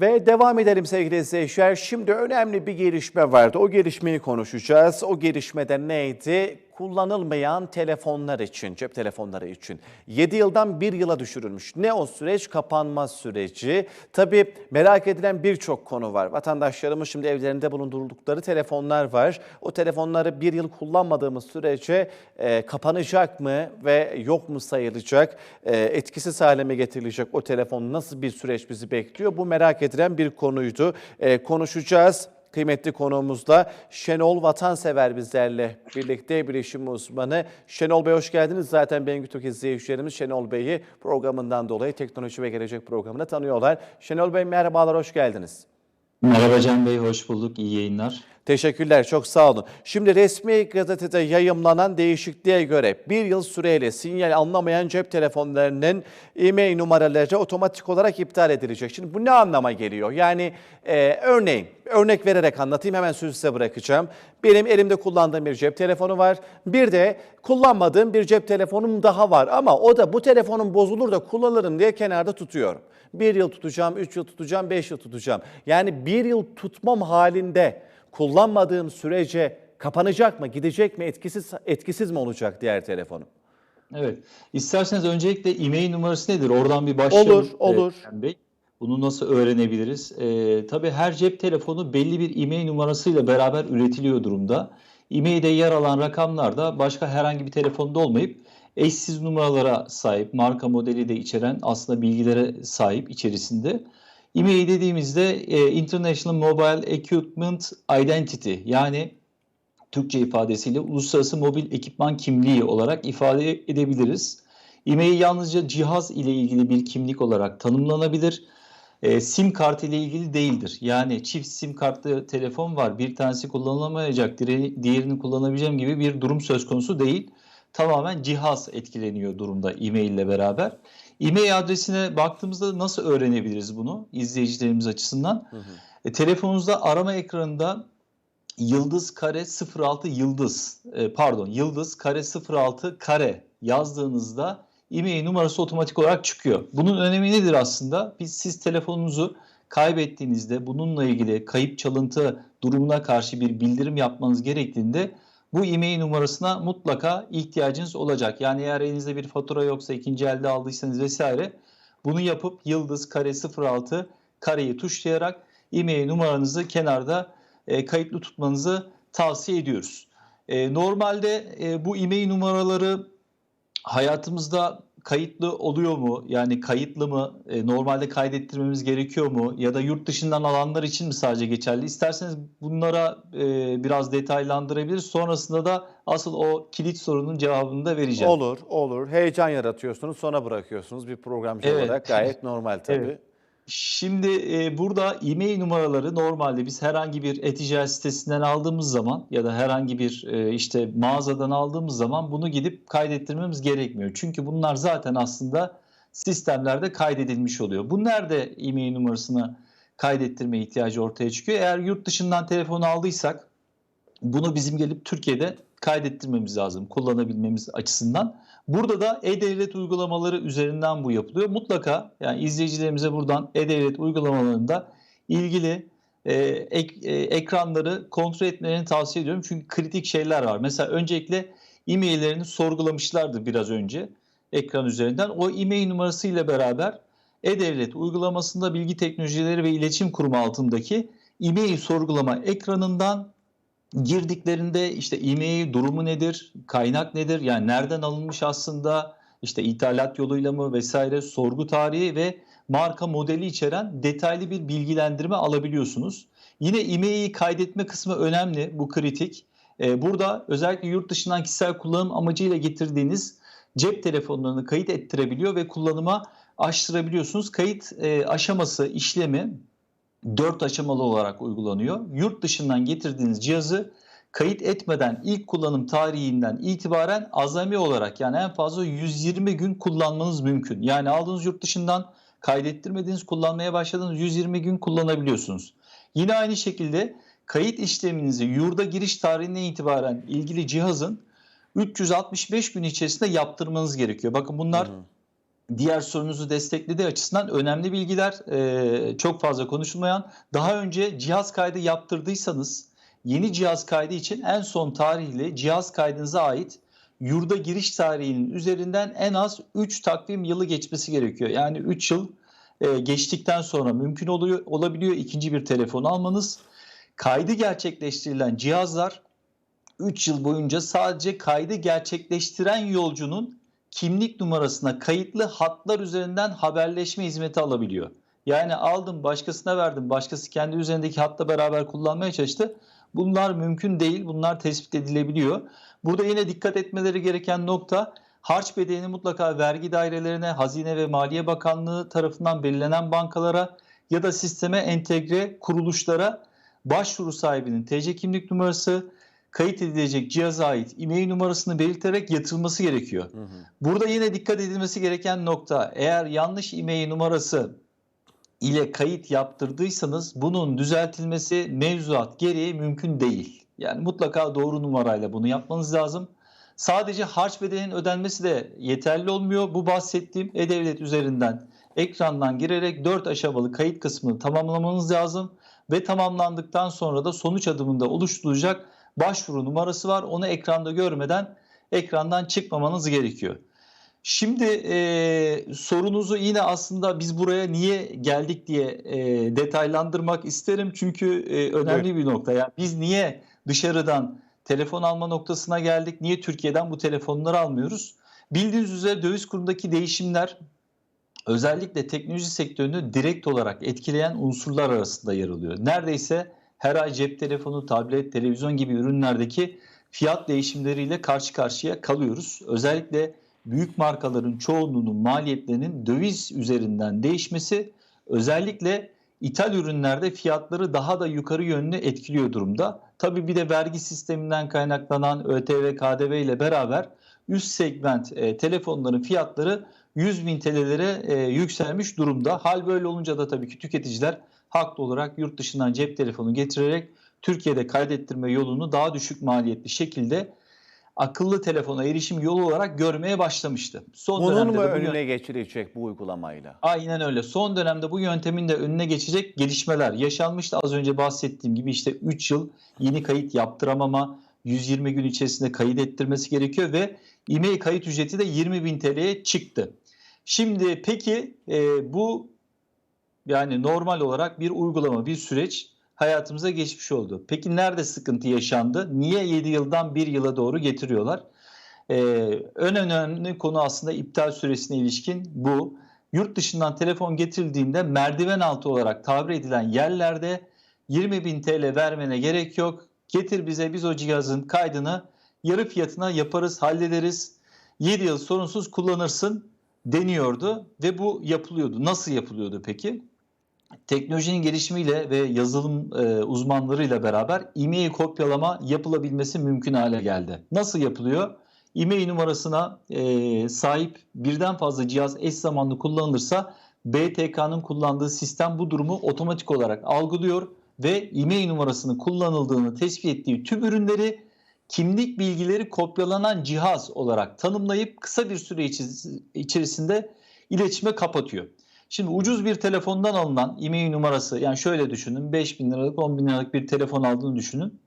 Ve devam edelim sevgili izleyiciler. Şimdi önemli bir gelişme vardı. O gelişmeyi konuşacağız. O gelişmede neydi? Kullanılmayan telefonlar için, cep telefonları için 7 yıldan 1 yıla düşürülmüş. Ne o süreç? Kapanma süreci. Tabii merak edilen birçok konu var. Vatandaşlarımız şimdi evlerinde bulundurdukları telefonlar var. O telefonları bir yıl kullanmadığımız sürece e, kapanacak mı ve yok mu sayılacak? E, etkisiz hale mi getirilecek o telefon? Nasıl bir süreç bizi bekliyor? Bu merak edilen bir konuydu. E, konuşacağız. Kıymetli konuğumuzla Şenol Vatansever bizlerle birlikte bilişim uzmanı. Şenol Bey hoş geldiniz. Zaten Bengü Türk izleyicilerimiz Şenol Bey'i programından dolayı Teknoloji ve Gelecek programını tanıyorlar. Şenol Bey merhabalar, hoş geldiniz. Merhaba Can Bey, hoş bulduk. İyi yayınlar. Teşekkürler, çok sağ olun. Şimdi resmi gazetede yayımlanan değişikliğe göre bir yıl süreyle sinyal anlamayan cep telefonlarının e-mail numaraları otomatik olarak iptal edilecek. Şimdi bu ne anlama geliyor? Yani e, örneğin, örnek vererek anlatayım hemen sözü size bırakacağım. Benim elimde kullandığım bir cep telefonu var. Bir de kullanmadığım bir cep telefonum daha var ama o da bu telefonum bozulur da kullanırım diye kenarda tutuyorum. Bir yıl tutacağım, üç yıl tutacağım, beş yıl tutacağım. Yani bir yıl tutmam halinde kullanmadığım sürece kapanacak mı, gidecek mi, etkisiz etkisiz mi olacak diğer telefonum? Evet. İsterseniz öncelikle e-mail numarası nedir? Oradan bir başlayalım. Olur, olur. Ee, Bey. Bunu nasıl öğrenebiliriz? Ee, tabii her cep telefonu belli bir e-mail numarasıyla beraber üretiliyor durumda. E-mailde yer alan rakamlar da başka herhangi bir telefonda olmayıp eşsiz numaralara sahip, marka modeli de içeren aslında bilgilere sahip içerisinde. E-mail dediğimizde e, International Mobile Equipment Identity yani Türkçe ifadesiyle uluslararası mobil ekipman kimliği olarak ifade edebiliriz. E-mail yalnızca cihaz ile ilgili bir kimlik olarak tanımlanabilir. E, sim kart ile ilgili değildir. Yani çift sim kartlı telefon var. Bir tanesi kullanılamayacak, diğeri- diğerini kullanabileceğim gibi bir durum söz konusu değil. Tamamen cihaz etkileniyor durumda e-mail ile beraber. E-mail adresine baktığımızda nasıl öğrenebiliriz bunu izleyicilerimiz açısından? E, telefonunuzda arama ekranında yıldız kare 06 yıldız e, pardon yıldız kare 06 kare yazdığınızda e-mail numarası otomatik olarak çıkıyor. Bunun önemi nedir aslında? Biz siz telefonunuzu kaybettiğinizde bununla ilgili kayıp çalıntı durumuna karşı bir bildirim yapmanız gerektiğinde bu e-mail numarasına mutlaka ihtiyacınız olacak. Yani eğer elinizde bir fatura yoksa ikinci elde aldıysanız vesaire bunu yapıp yıldız kare 06 kareyi tuşlayarak e-mail numaranızı kenarda e, kayıtlı tutmanızı tavsiye ediyoruz. E, normalde e, bu e-mail numaraları hayatımızda kayıtlı oluyor mu? Yani kayıtlı mı? E, normalde kaydettirmemiz gerekiyor mu? Ya da yurt dışından alanlar için mi sadece geçerli? İsterseniz bunlara e, biraz detaylandırabiliriz. Sonrasında da asıl o kilit sorunun cevabını da vereceğim. Olur, olur. Heyecan yaratıyorsunuz, sonra bırakıyorsunuz bir programcı Evet. olarak. Gayet normal tabii. Evet. Şimdi e, burada e-mail numaraları normalde biz herhangi bir e-ticaret sitesinden aldığımız zaman ya da herhangi bir e, işte mağazadan aldığımız zaman bunu gidip kaydettirmemiz gerekmiyor. Çünkü bunlar zaten aslında sistemlerde kaydedilmiş oluyor. Bu nerede e-mail numarasını kaydettirme ihtiyacı ortaya çıkıyor? Eğer yurt dışından telefonu aldıysak bunu bizim gelip Türkiye'de kaydettirmemiz lazım kullanabilmemiz açısından. Burada da e-devlet uygulamaları üzerinden bu yapılıyor. Mutlaka yani izleyicilerimize buradan e-devlet uygulamalarında ilgili e, ek- e, ekranları kontrol etmelerini tavsiye ediyorum. Çünkü kritik şeyler var. Mesela öncelikle e-maillerini sorgulamışlardı biraz önce ekran üzerinden. O e-mail numarasıyla beraber e-devlet uygulamasında Bilgi Teknolojileri ve İletişim Kurumu altındaki e-mail sorgulama ekranından girdiklerinde işte e-mail durumu nedir, kaynak nedir, yani nereden alınmış aslında, işte ithalat yoluyla mı vesaire sorgu tarihi ve marka modeli içeren detaylı bir bilgilendirme alabiliyorsunuz. Yine e-mail'i kaydetme kısmı önemli, bu kritik. Ee, burada özellikle yurt dışından kişisel kullanım amacıyla getirdiğiniz cep telefonlarını kayıt ettirebiliyor ve kullanıma açtırabiliyorsunuz. Kayıt e, aşaması, işlemi 4 aşamalı olarak uygulanıyor. Yurt dışından getirdiğiniz cihazı kayıt etmeden ilk kullanım tarihinden itibaren azami olarak yani en fazla 120 gün kullanmanız mümkün. Yani aldığınız yurt dışından kaydettirmediğiniz kullanmaya başladığınız 120 gün kullanabiliyorsunuz. Yine aynı şekilde kayıt işleminizi yurda giriş tarihinden itibaren ilgili cihazın 365 gün içerisinde yaptırmanız gerekiyor. Bakın bunlar Hı. Diğer sorunuzu desteklediği açısından önemli bilgiler. Ee, çok fazla konuşulmayan. Daha önce cihaz kaydı yaptırdıysanız yeni cihaz kaydı için en son tarihli cihaz kaydınıza ait yurda giriş tarihinin üzerinden en az 3 takvim yılı geçmesi gerekiyor. Yani 3 yıl e, geçtikten sonra mümkün oluyor olabiliyor ikinci bir telefon almanız. Kaydı gerçekleştirilen cihazlar 3 yıl boyunca sadece kaydı gerçekleştiren yolcunun kimlik numarasına kayıtlı hatlar üzerinden haberleşme hizmeti alabiliyor. Yani aldım başkasına verdim başkası kendi üzerindeki hatla beraber kullanmaya çalıştı. Bunlar mümkün değil bunlar tespit edilebiliyor. Burada yine dikkat etmeleri gereken nokta harç bedelini mutlaka vergi dairelerine, Hazine ve Maliye Bakanlığı tarafından belirlenen bankalara ya da sisteme entegre kuruluşlara başvuru sahibinin TC kimlik numarası, kayıt edilecek cihaza ait e-mail numarasını belirterek yatırılması gerekiyor. Hı hı. Burada yine dikkat edilmesi gereken nokta eğer yanlış e-mail numarası ile kayıt yaptırdıysanız bunun düzeltilmesi mevzuat gereği mümkün değil. Yani mutlaka doğru numarayla bunu yapmanız lazım. Sadece harç bedelinin ödenmesi de yeterli olmuyor. Bu bahsettiğim e-devlet üzerinden ekrandan girerek 4 aşamalı kayıt kısmını tamamlamanız lazım ve tamamlandıktan sonra da sonuç adımında oluşturulacak başvuru numarası var. Onu ekranda görmeden ekrandan çıkmamanız gerekiyor. Şimdi e, sorunuzu yine aslında biz buraya niye geldik diye e, detaylandırmak isterim. Çünkü e, önemli bir nokta. Yani biz niye dışarıdan telefon alma noktasına geldik? Niye Türkiye'den bu telefonları almıyoruz? Bildiğiniz üzere döviz kurundaki değişimler özellikle teknoloji sektörünü direkt olarak etkileyen unsurlar arasında yer alıyor. Neredeyse her ay cep telefonu, tablet, televizyon gibi ürünlerdeki fiyat değişimleriyle karşı karşıya kalıyoruz. Özellikle büyük markaların çoğunluğunun maliyetlerinin döviz üzerinden değişmesi özellikle ithal ürünlerde fiyatları daha da yukarı yönlü etkiliyor durumda. Tabii bir de vergi sisteminden kaynaklanan ÖTV, KDV ile beraber üst segment e, telefonların fiyatları 100 bin TL'lere e, yükselmiş durumda. Hal böyle olunca da tabii ki tüketiciler haklı olarak yurt dışından cep telefonu getirerek Türkiye'de kaydettirme yolunu daha düşük maliyetli şekilde akıllı telefona erişim yolu olarak görmeye başlamıştı. Son Bunun dönemde mu de bu önüne geçilecek bu uygulamayla? Aynen öyle. Son dönemde bu yöntemin de önüne geçecek gelişmeler yaşanmıştı. Az önce bahsettiğim gibi işte 3 yıl yeni kayıt yaptıramama, 120 gün içerisinde kayıt ettirmesi gerekiyor ve e-mail kayıt ücreti de 20 bin TL'ye çıktı. Şimdi peki e, bu yani normal olarak bir uygulama, bir süreç hayatımıza geçmiş oldu. Peki nerede sıkıntı yaşandı? Niye 7 yıldan 1 yıla doğru getiriyorlar? Ee, en önemli konu aslında iptal süresine ilişkin bu. Yurt dışından telefon getirildiğinde merdiven altı olarak tabir edilen yerlerde 20 bin TL vermene gerek yok. Getir bize biz o cihazın kaydını yarı fiyatına yaparız, hallederiz. 7 yıl sorunsuz kullanırsın deniyordu ve bu yapılıyordu. Nasıl yapılıyordu peki? Teknolojinin gelişimiyle ve yazılım e, uzmanlarıyla beraber e-mail kopyalama yapılabilmesi mümkün hale geldi. Nasıl yapılıyor? E-mail numarasına e, sahip birden fazla cihaz eş zamanlı kullanılırsa BTK'nın kullandığı sistem bu durumu otomatik olarak algılıyor ve e-mail numarasının kullanıldığını tespit ettiği tüm ürünleri kimlik bilgileri kopyalanan cihaz olarak tanımlayıp kısa bir süre içerisinde iletişime kapatıyor. Şimdi ucuz bir telefondan alınan e-mail numarası yani şöyle düşünün 5 bin liralık 10 bin liralık bir telefon aldığını düşünün.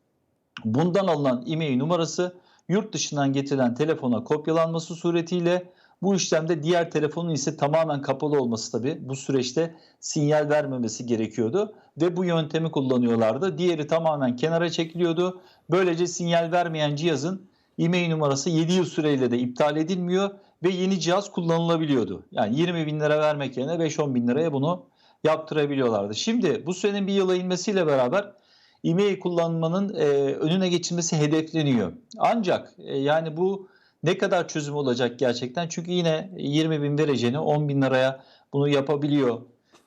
Bundan alınan e-mail numarası yurt dışından getirilen telefona kopyalanması suretiyle bu işlemde diğer telefonun ise tamamen kapalı olması tabi bu süreçte sinyal vermemesi gerekiyordu ve bu yöntemi kullanıyorlardı. Diğeri tamamen kenara çekiliyordu. Böylece sinyal vermeyen cihazın e-mail numarası 7 yıl süreyle de iptal edilmiyor ve yeni cihaz kullanılabiliyordu. Yani 20 bin lira vermek yerine 5-10 bin liraya bunu yaptırabiliyorlardı. Şimdi bu sürenin bir yıla inmesiyle beraber e-mail kullanmanın e, önüne geçilmesi hedefleniyor. Ancak e, yani bu ne kadar çözüm olacak gerçekten? Çünkü yine 20 bin vereceğine 10 bin liraya bunu yapabiliyor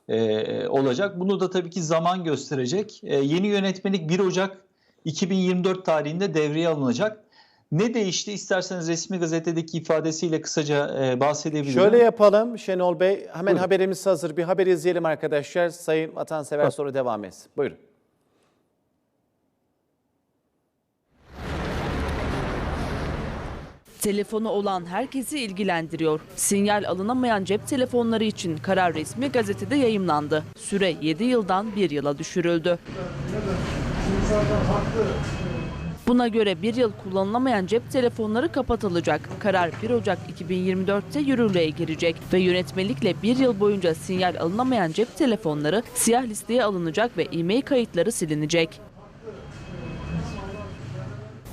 e, olacak. Bunu da tabii ki zaman gösterecek. E, yeni yönetmelik 1 Ocak 2024 tarihinde devreye alınacak. Ne değişti? İsterseniz resmi gazetedeki ifadesiyle kısaca e, bahsedebilirim. Şöyle yapalım Şenol Bey. Hemen Buyurun. haberimiz hazır. Bir haber izleyelim arkadaşlar. Sayın Vatansever sonra devam etsin. Buyurun. Telefonu olan herkesi ilgilendiriyor. Sinyal alınamayan cep telefonları için karar resmi gazetede yayımlandı. Süre 7 yıldan 1 yıla düşürüldü. Buna göre bir yıl kullanılamayan cep telefonları kapatılacak. Karar 1 Ocak 2024'te yürürlüğe girecek ve yönetmelikle bir yıl boyunca sinyal alınamayan cep telefonları siyah listeye alınacak ve e-mail kayıtları silinecek.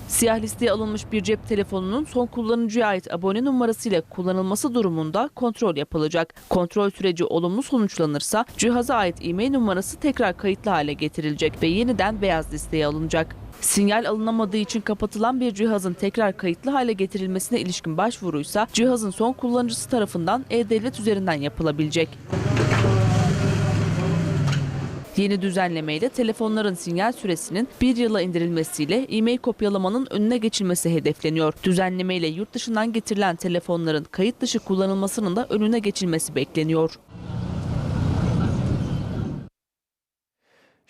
Siyah listeye alınmış bir cep telefonunun son kullanıcıya ait abone numarasıyla kullanılması durumunda kontrol yapılacak. Kontrol süreci olumlu sonuçlanırsa cihaza ait e-mail numarası tekrar kayıtlı hale getirilecek ve yeniden beyaz listeye alınacak. Sinyal alınamadığı için kapatılan bir cihazın tekrar kayıtlı hale getirilmesine ilişkin başvuruysa cihazın son kullanıcısı tarafından e-devlet üzerinden yapılabilecek. Yeni düzenlemeyle telefonların sinyal süresinin bir yıla indirilmesiyle e-mail kopyalamanın önüne geçilmesi hedefleniyor. Düzenlemeyle yurt dışından getirilen telefonların kayıt dışı kullanılmasının da önüne geçilmesi bekleniyor.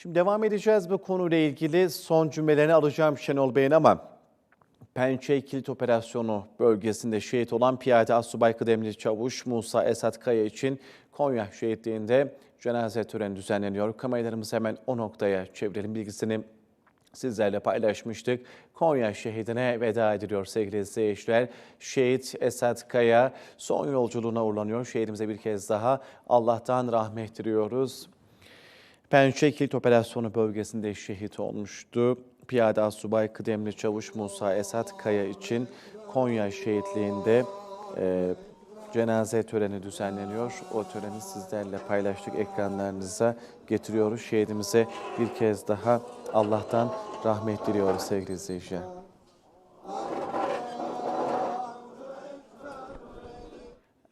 Şimdi devam edeceğiz bu konuyla ilgili son cümlelerini alacağım Şenol Bey'in ama Pençe Kilit Operasyonu bölgesinde şehit olan Piyade Asubay Kıdemli Çavuş Musa Esat Kaya için Konya şehitliğinde cenaze töreni düzenleniyor. Kameralarımızı hemen o noktaya çevirelim bilgisini sizlerle paylaşmıştık. Konya şehidine veda ediliyor sevgili izleyiciler. Şehit Esat Kaya son yolculuğuna uğurlanıyor. Şehidimize bir kez daha Allah'tan rahmet diliyoruz. Pençe Kilit Operasyonu bölgesinde şehit olmuştu. Piyade Asubay Kıdemli Çavuş Musa Esat Kaya için Konya şehitliğinde e, cenaze töreni düzenleniyor. O töreni sizlerle paylaştık, ekranlarınıza getiriyoruz. Şehidimize bir kez daha Allah'tan rahmet diliyoruz sevgili izleyiciler.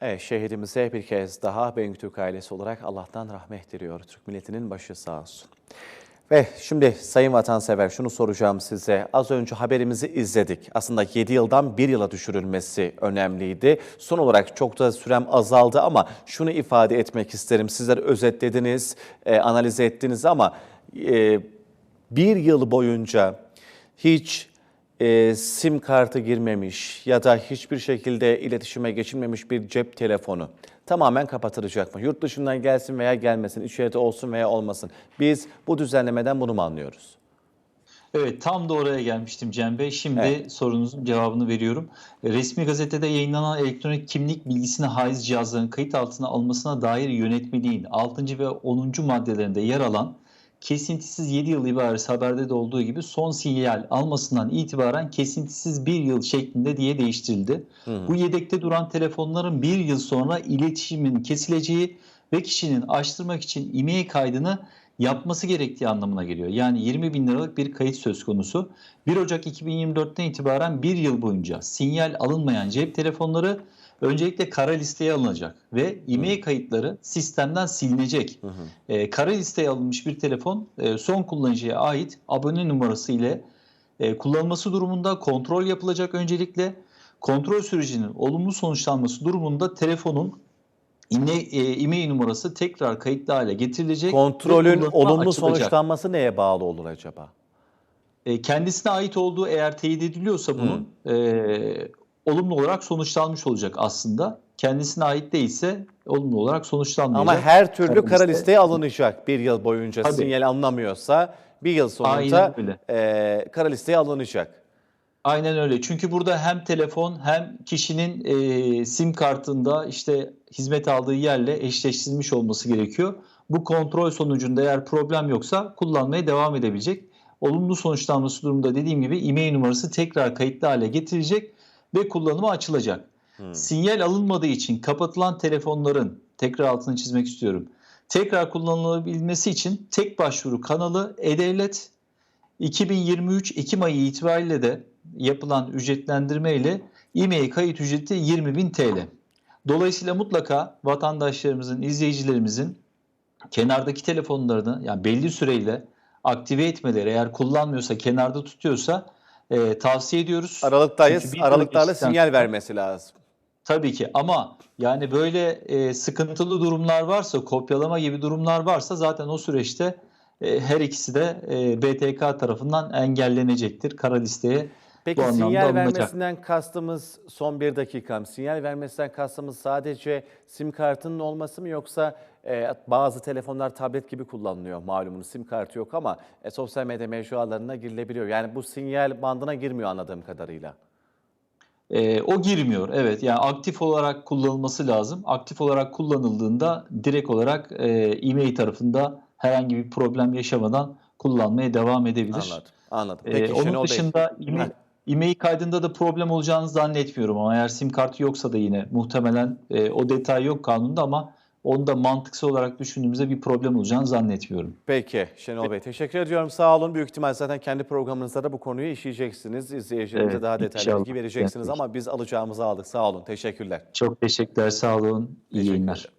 Evet, şehidimize bir kez daha Bengü Türk ailesi olarak Allah'tan rahmet diliyor. Türk milletinin başı sağ olsun. Ve şimdi sayın vatansever şunu soracağım size. Az önce haberimizi izledik. Aslında 7 yıldan 1 yıla düşürülmesi önemliydi. Son olarak çok da sürem azaldı ama şunu ifade etmek isterim. Sizler özetlediniz, e, analiz ettiniz ama e, bir yıl boyunca hiç e, sim kartı girmemiş ya da hiçbir şekilde iletişime geçilmemiş bir cep telefonu tamamen kapatılacak mı? Yurt dışından gelsin veya gelmesin, içeride olsun veya olmasın. Biz bu düzenlemeden bunu mu anlıyoruz? Evet tam da oraya gelmiştim Cem Bey. Şimdi Evet. sorunuzun cevabını veriyorum. Resmi gazetede yayınlanan elektronik kimlik bilgisine haiz cihazların kayıt altına alınmasına dair yönetmeliğin 6. ve 10. maddelerinde yer alan kesintisiz 7 yıl ibaresi haberde de olduğu gibi son sinyal almasından itibaren kesintisiz 1 yıl şeklinde diye değiştirildi. Bu yedekte duran telefonların 1 yıl sonra iletişimin kesileceği ve kişinin açtırmak için e-mail kaydını yapması gerektiği anlamına geliyor. Yani 20 bin liralık bir kayıt söz konusu. 1 Ocak 2024'ten itibaren bir yıl boyunca sinyal alınmayan cep telefonları öncelikle kara listeye alınacak ve e-mail kayıtları sistemden silinecek. Ee, kara listeye alınmış bir telefon e, son kullanıcıya ait abone numarası ile e, kullanılması durumunda kontrol yapılacak öncelikle. Kontrol sürecinin olumlu sonuçlanması durumunda telefonun e- e- e-mail numarası tekrar kayıtlı hale getirilecek. Kontrolün olumlu açılacak. sonuçlanması neye bağlı olur acaba? E, kendisine ait olduğu eğer teyit ediliyorsa bunun e, olumlu olarak sonuçlanmış olacak aslında. Kendisine ait değilse olumlu olarak sonuçlanmayacak. Ama her türlü Kara kara liste- listeye alınacak bir yıl boyunca Tabii. sinyal alınamıyorsa bir yıl sonunda e, kara listeye alınacak. Aynen öyle. Çünkü burada hem telefon hem kişinin e, sim kartında işte hizmet aldığı yerle eşleştirilmiş olması gerekiyor. Bu kontrol sonucunda eğer problem yoksa kullanmaya devam edebilecek. Olumlu sonuçlanması durumunda dediğim gibi e-mail numarası tekrar kayıtlı hale getirilecek ve kullanıma açılacak. Sinyal alınmadığı için kapatılan telefonların tekrar altını çizmek istiyorum. Tekrar kullanılabilmesi için tek başvuru kanalı E-Devlet 2023 Ekim ayı itibariyle de yapılan ücretlendirme ile e-mail kayıt ücreti 20.000 TL. Dolayısıyla mutlaka vatandaşlarımızın, izleyicilerimizin kenardaki telefonlarını yani belli süreyle aktive etmeleri eğer kullanmıyorsa, kenarda tutuyorsa e, tavsiye ediyoruz. Aralıklarla geçtikten sinyal vermesi lazım. Tabii ki ama yani böyle e, sıkıntılı durumlar varsa, kopyalama gibi durumlar varsa zaten o süreçte e, her ikisi de e, BTK tarafından engellenecektir. Kara listeye Peki Bu sinyal alınacak. vermesinden kastımız son bir dakikam. Sinyal vermesinden kastımız sadece sim kartının olması mı yoksa e, bazı telefonlar tablet gibi kullanılıyor malumunuz sim kartı yok ama e, sosyal medya mecralarına girilebiliyor. Yani bu sinyal bandına girmiyor anladığım kadarıyla. Ee, o girmiyor. Evet yani aktif olarak kullanılması lazım. Aktif olarak kullanıldığında direkt olarak e, e-mail tarafında herhangi bir problem yaşamadan kullanmaya devam edebilir. Anladım. Anladım. Ee, Peki onun Şenol Bey. dışında e-mail. E-mail kaydında da problem olacağını zannetmiyorum ama eğer sim kartı yoksa da yine muhtemelen e, o detay yok kanunda ama onu da mantıksal olarak düşündüğümüzde bir problem olacağını zannetmiyorum. Peki Şenol Bey teşekkür ediyorum. Sağ olun. Büyük ihtimal zaten kendi programınızda da bu konuyu işleyeceksiniz. İzleyicilerimize Evet, daha detaylı bilgi vereceksiniz Evet. ama biz alacağımızı aldık. Sağ olun. Teşekkürler. Çok teşekkürler, sağ olun, iyi Teşekkür yayınlar.